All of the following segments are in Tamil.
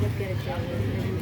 அக்காவோட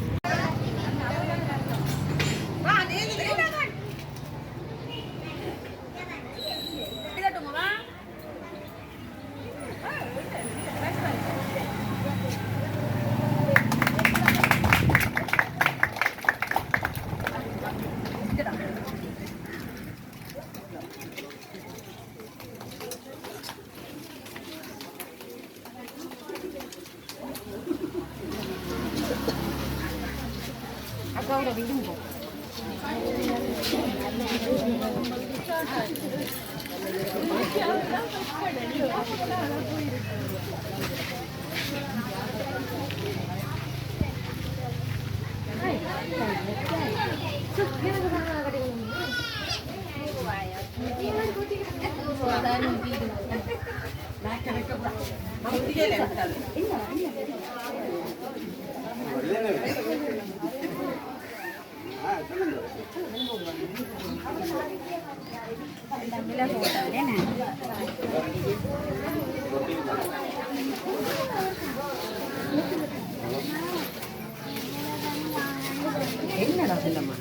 என்னடா செல்லம்மா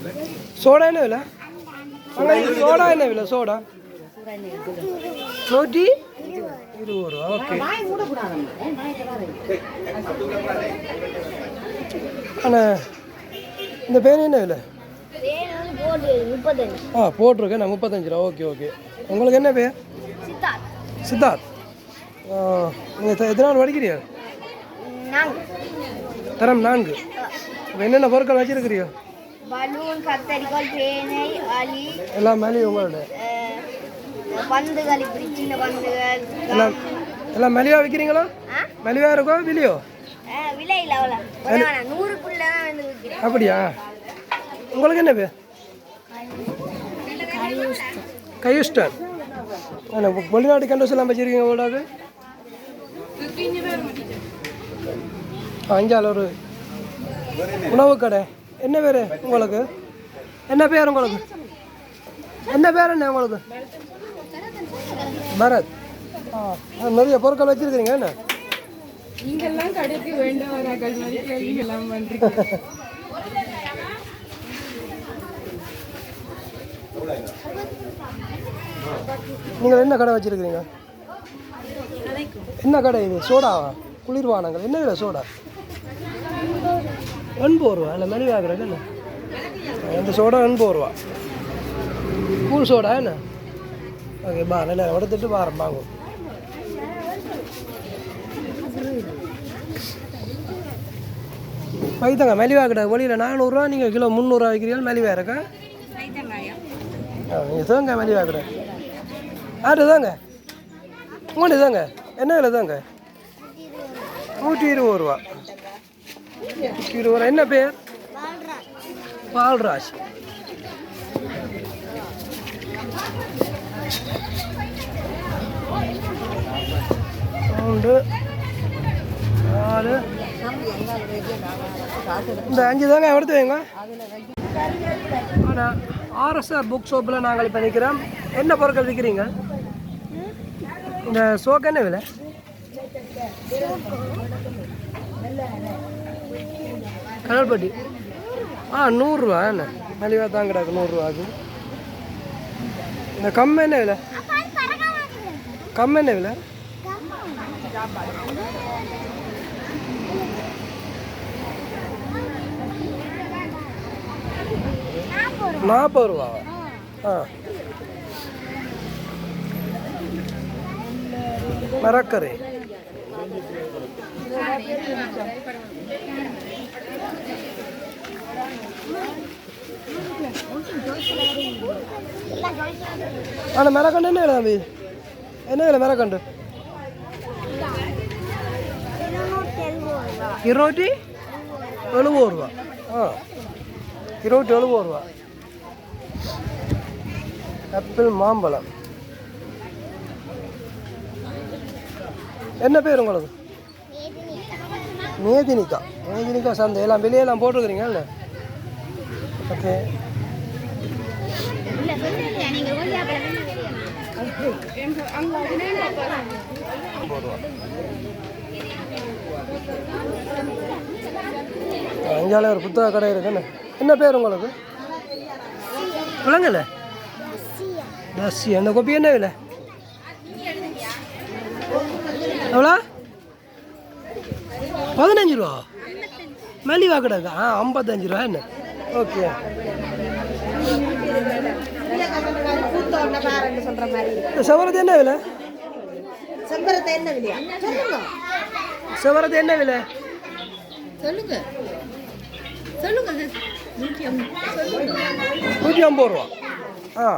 சோடா என்ன விலை அங்கே இது இருபது ரூபா ஓகே. ஆனால் இந்த பேர் என்ன முப்பத்தஞ்சு. ஆ போட்டிருக்கேன் நான் முப்பத்தஞ்சு ரூபா. Okay okay. உங்களுக்கு என்ன பேர்? சித்தார்த். நீங்கள் எத்தனை நாள் நாங்கள் தரம் நான்கு. என்னென்ன பொருட்கள் வச்சிருக்கிறீங்க? பலூன் கத்தரிக்காய் பேனை அலி எல்லாம் மேலேயும் உங்களோட. பந்துகள் இப்படி சின்ன பந்துகள். எல்லாம் எல்லாம் மலிவாக விற்கிறீங்களா ஆ? மலிவாக இருக்கோ விலையோ? விலை இல்லை அவ்வளோ. நூறுக்குள்ள தான் வந்து விற்கிறேன் அப்படியா? உங்களுக்கு என்ன பேர்? கையுஸ்டர் என்ன வெளிநாட்டு கண்டோஸ் எல்லாம் வச்சிருக்கீங்க உங்களோட அஞ்சால் ஒரு உணவு கடை. என்ன பேர் உங்களுக்கு? என்ன பேர் உங்களுக்கு? என்ன பேர் என்ன உங்களுக்கு? பரத். நிறைய பொருட்கள் வச்சிருக்கிறீங்க என்ன? நீங்கெல்லாம் கடைக்கு வேண்டவராக்கள் மாதிரி கேள்விகள்லாம் பண்றீங்க நீங்கள் என்ன கடை வச்சிருக்கிறீங்க? என்ன கடை இது? சோடாவா குளிர்பானங்கள். என்ன விலை சோடா? எண்பது ரூபா இல்லை மெலிவாகிறது என்ன? இந்த சோடா எண்பது ரூபா கூல் சோடா என்ன? ஓகே பா நல்லா எடுத்துட்டு வாரம் வாங்கும் வைத்தங்க மெலிவா கிடையாது வெளியில் நானூறுரூவா நீங்கள் கிலோ முந்நூறுரூவா விற்கிறீங்க மெலிவா இருக்கா நீங்கள் தாங்க மெலிவா கிடையாது ஆறு தாங்க உங்கள்கிட்ட தாங்க என்ன விலை தாங்க நூற்றி இருபது ரூபா நூற்றி இருபது ரூபா என்ன பேர் பால்ராஜ் மூன்று நாலு இந்த அஞ்சு தாங்க எடுத்து வைங்க. ஆர்எஸ்ஆர் புக் ஷாப்பில் நாங்கள் இப்போ நிற்கிறோம் என்ன பொருட்கள் விற்கிறீங்க இந்த சோக்கு என்ன விலை? கடல்பட்டி. ஆ நூறுரூவா என்ன? மலிவாக தான் கிடக்கு நூறுரூவாக்கு இந்த கம் என்ன விலை? கம் என்ன விலை? நாற்பது ரூபாவா ஆ. மரக்கரை ஆனால் மரக்கண்டு என்ன விலை தம்பி என்ன விலை மரக்கண்டு இருநூற்றி எழுபது ரூபா ஆ இருநூற்றி எழுபது ரூபா ஆப்பிள் மாம்பழம் என்ன பேர் உங்களுக்கு மேதினிக்கா மேதினிக்கா சந்தை எல்லாம் வெளியெல்லாம் போட்டிருக்கிறீங்க ரூபா இங்கால ஒரு புத்தக கடை இருக்குன்னு. என்ன பேர் உங்களுக்கு? விளங்கல. ரசி அந்த கோப்பி என்ன விலை? எவ்வளோ? பதினஞ்சு ரூபா. மலிவா கிடக்கா ஆ ஐம்பத்தஞ்சு ரூபா என்ன? ஓகே பூத்தோட்ட பாருன்னு சொல்ற மாதிரி செவரத்து என்ன விலை செம்பரத்தை என்ன விலையா சொல்லுங்க செவரத்து என்ன விலை சொல்லுங்க சொல்லுங்க நூற்றி ஐம்பது நூற்றி ஐம்பது ரூபா ஆ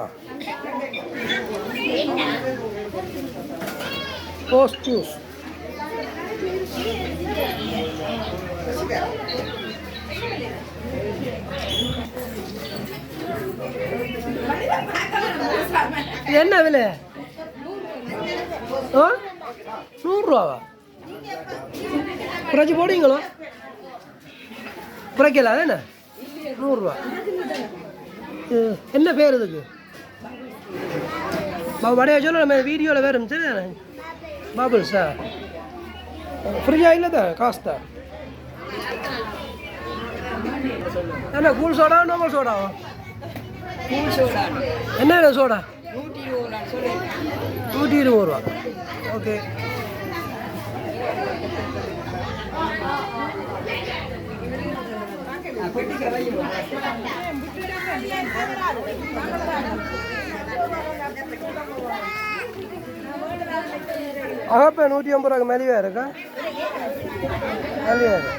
போஸ்ட் ஜூஸ் என்ன விலை? ஆ? நூறுரூவாவா? குறைச்சி போடுவீங்களோ? குறைக்கல அது என்ன நூறுரூவா என்ன பேர் இதுக்கு? பாபு வடைய சொல்ல நம்ம வீடியோவில் வேறு சரி பாபுல்ஸா ஃப்ரீயாக இல்லை தான் காசு தான் என்ன கூல் சோடா நார்மல் சோடாவா? என்ன விலை சோடா? நூற்றி இருபது ரூபா. ஓகே. அகப்பா நூற்றி ஐம்பது ரூபாய்க்கு மேலேயே இருக்கா? மேலேயே இருக்கு?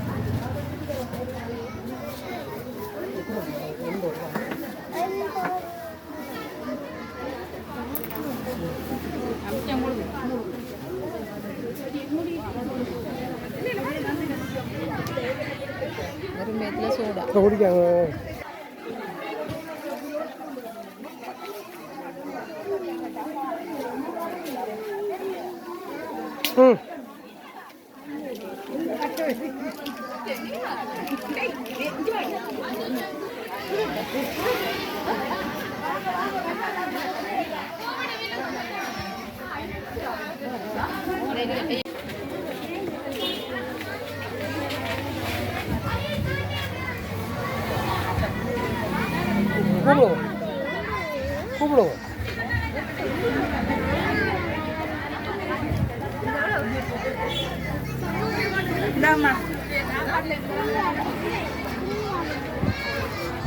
ഓടിക്കാം Thank you. கூப்பிடுவோம் கூப்பிடுவோம்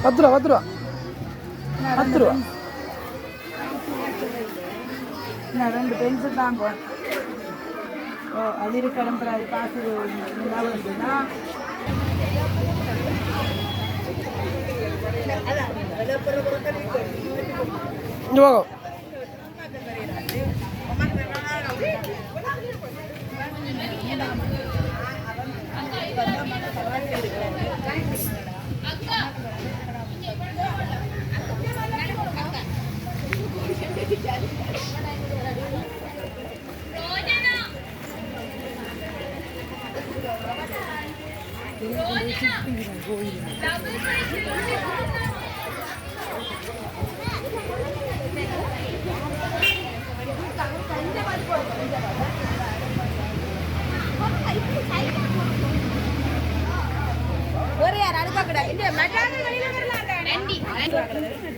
பத்து ரூபா பத்து ரூபா பத்து ரூபா நான் ரெண்டு பென்சில் தாங்க. ஓ அது கிளம்புற அது காசு வருதுன்னா. இங்கே வாங்க Thank you.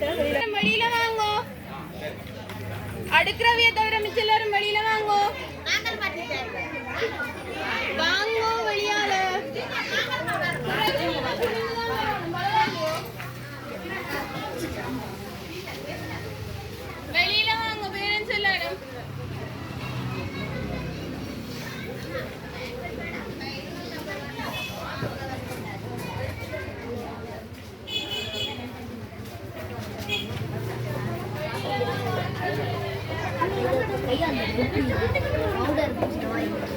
powder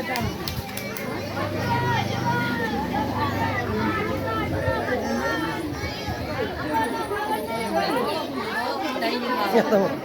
你打吗？